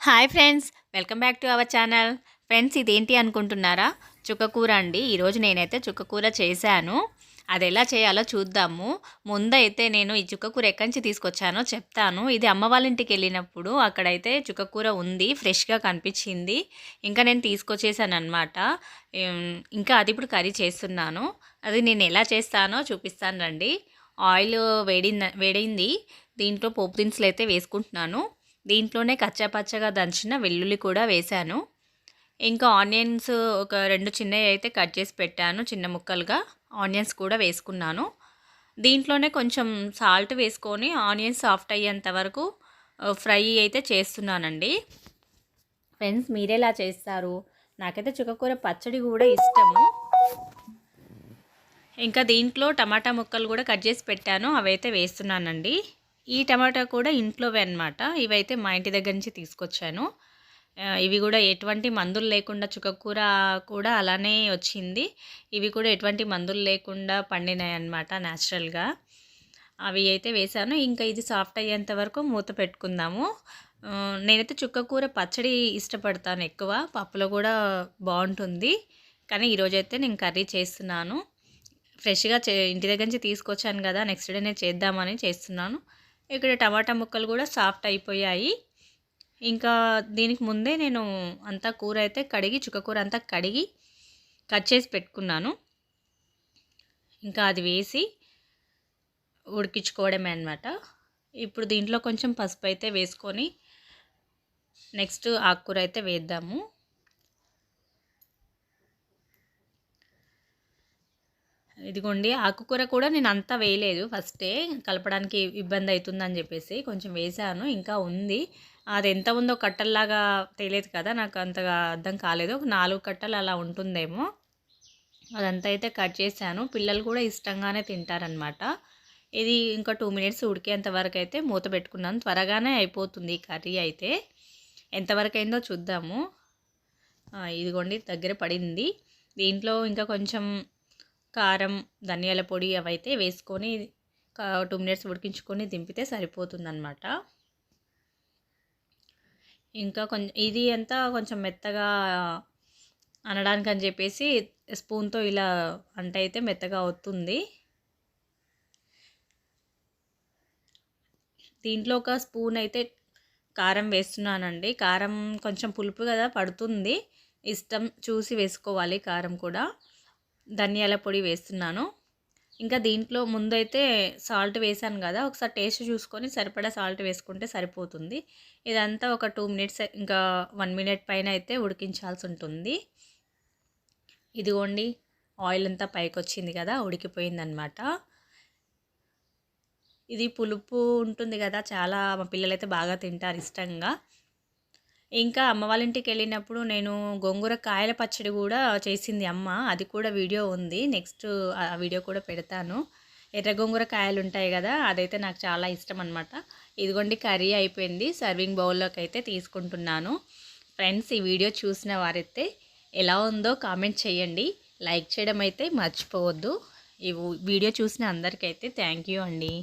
Hi friends welcome back to our channel. Friends ఇదేంటి అనుకుంటున్నారా? చుక్కకూర అండి. ఈరోజు నేనైతే చుక్కకూర చేశాను. అది ఎలా చేయాలో చూద్దాము. ముందైతే నేను ఈ చుక్కకూర ఎక్కడి నుంచి తీసుకొచ్చానో చెప్తాను. ఇది అమ్మ వాళ్ళ ఇంటికి వెళ్ళినప్పుడు అక్కడైతే చుక్కకూర ఉంది ఫ్రెష్గా కనిపించింది. ఇంకా నేను తీసుకొచ్చేసాను అనమాట ఇంకా అది ఇప్పుడు కర్రీ చేస్తున్నాను. అది నేను ఎలా చేస్తానో చూపిస్తాను రండి. ఆయిల్ వేడి వేడింది. దీంట్లో పోపు దినుసులు అయితే వేసుకుంటున్నాను. దీంట్లోనే కచ్చాపచ్చగా దంచిన వెల్లుల్లి కూడా వేశాను. ఇంకా ఆనియన్స్ ఒక రెండు చిన్నవి అయితే కట్ చేసి పెట్టాను చిన్న ముక్కలుగా. ఆనియన్స్ కూడా వేసుకున్నాను. దీంట్లోనే కొంచెం సాల్ట్ వేసుకొని ఆనియన్స్ సాఫ్ట్ అయ్యేంత వరకు ఫ్రై అయితే చేస్తున్నానండి. ఫ్రెండ్స్ మీరేలా చేస్తారు? నాకైతే చుక్కకూర పచ్చడి కూడా ఇష్టము. ఇంకా దీంట్లో టమాటా ముక్కలు కూడా కట్ చేసి పెట్టాను అవైతే వేస్తున్నానండి. ఈ టమాటా కూడా ఇంట్లోవే అనమాట ఇవైతే మా ఇంటి దగ్గర నుంచి తీసుకొచ్చాను. ఇవి కూడా ఎటువంటి మందులు లేకుండా చుక్కకూర కూడా అలానే వచ్చింది. ఇవి కూడా ఎటువంటి మందులు లేకుండా పండినాయి అన్నమాట న్యాచురల్గా. అవి అయితే వేసాను. ఇంకా ఇది సాఫ్ట్ అయ్యేంత వరకు మూత పెట్టుకుందాము. నేనైతే చుక్కకూర పచ్చడి ఇష్టపడతాను ఎక్కువ. పప్పులో కూడా బాగుంటుంది. కానీ ఈరోజైతే నేను కర్రీ చేస్తున్నాను. ఫ్రెష్గా చే ఇంటి దగ్గర నుంచి తీసుకొచ్చాను కదా నెక్స్ట్ డే నేను చేద్దామని చేస్తున్నాను. ఇక్కడ టమాటా ముక్కలు కూడా సాఫ్ట్ అయిపోయాయి. ఇంకా దీనికి ముందే నేను అంతా కూర అయితే కడిగి చుక్కకూర అంతా కడిగి కట్ చేసి పెట్టుకున్నాను. ఇంకా అది వేసి ఉడికించుకోవడమే అనమాట ఇప్పుడు దీంట్లో కొంచెం పసుపు అయితే వేసుకొని నెక్స్ట్ ఆకుకూర అయితే వేద్దాము. ఇదిగోండి ఆకుకూర కూడా నేను అంతా వేయలేదు. ఫస్టే కలపడానికి ఇబ్బంది అవుతుందని చెప్పేసి కొంచెం వేసాను. ఇంకా ఉంది. అది ఎంత ఉందో కట్టల్లాగా తెలియదు కదా నాకు అంతగా అర్థం కాలేదు. ఒక నాలుగు కట్టలు అలా ఉంటుందేమో. అదంతా అయితే కట్ చేశాను. పిల్లలు కూడా ఇష్టంగానే తింటారనమాట ఇది ఇంకా టూ మినిట్స్ ఉడికేంత వరకు అయితే మూత పెట్టుకున్నాను. త్వరగానే అయిపోతుంది ఈ కర్రీ అయితే. ఎంతవరకు అయిందో చూద్దాము. ఇదిగోండి దగ్గర పడింది. దీంట్లో ఇంకా కొంచెం కారం ధనియాల పొడి అవైతే వేసుకొని టూ మినిట్స్ ఉడికించుకొని దింపితే సరిపోతుందన్నమాట. ఇంకా కొంచెం ఇది అంతా కొంచెం మెత్తగా అనడానికి అని చెప్పేసి స్పూన్తో ఇలా అంటే అయితే మెత్తగా అవుతుంది. దీంట్లో ఒక స్పూన్ అయితే కారం వేస్తున్నానండి. కారం కొంచెం పులుపు కదా పడుతుంది. ఇష్టం చూసి వేసుకోవాలి కారం కూడా. ధనియాల పొడి వేస్తున్నాను. ఇంకా దీంట్లో ముందైతే సాల్ట్ వేసాను కదా ఒకసారి టేస్ట్ చూసుకొని సరిపడా సాల్ట్ వేసుకుంటే సరిపోతుంది. ఇదంతా ఒక టూ మినిట్స్ ఇంకా వన్ మినిట్ పైన అయితే ఉడికించాల్సి ఉంటుంది. ఇదిగోండి ఆయిల్ అంతా పైకి వచ్చింది కదా ఉడికిపోయిందనమాట ఇది పులుపు ఉంటుంది కదా చాలా మా పిల్లలైతే బాగా తింటారు ఇష్టంగా. ఇంకా అమ్మ వాళ్ళ ఇంటికి వెళ్ళినప్పుడు నేను గోంగూర కాయల పచ్చడి కూడా చేసింది అమ్మ. అది కూడా వీడియో ఉంది. నెక్స్ట్ ఆ వీడియో కూడా పెడతాను. ఎర్ర గోంగూర కాయలు ఉంటాయి కదా అదైతే నాకు చాలా ఇష్టం అనమాట ఇదిగోండి కర్రీ అయిపోయింది. సర్వింగ్ బౌల్లోకి అయితే తీసుకుంటున్నాను. ఫ్రెండ్స్ ఈ వీడియో చూసిన వారైతే ఎలా ఉందో కామెంట్ చేయండి. లైక్ చేయడం అయితే మర్చిపోవద్దు. ఈ వీడియో చూసిన అందరికైతే థ్యాంక్ యూ అండి.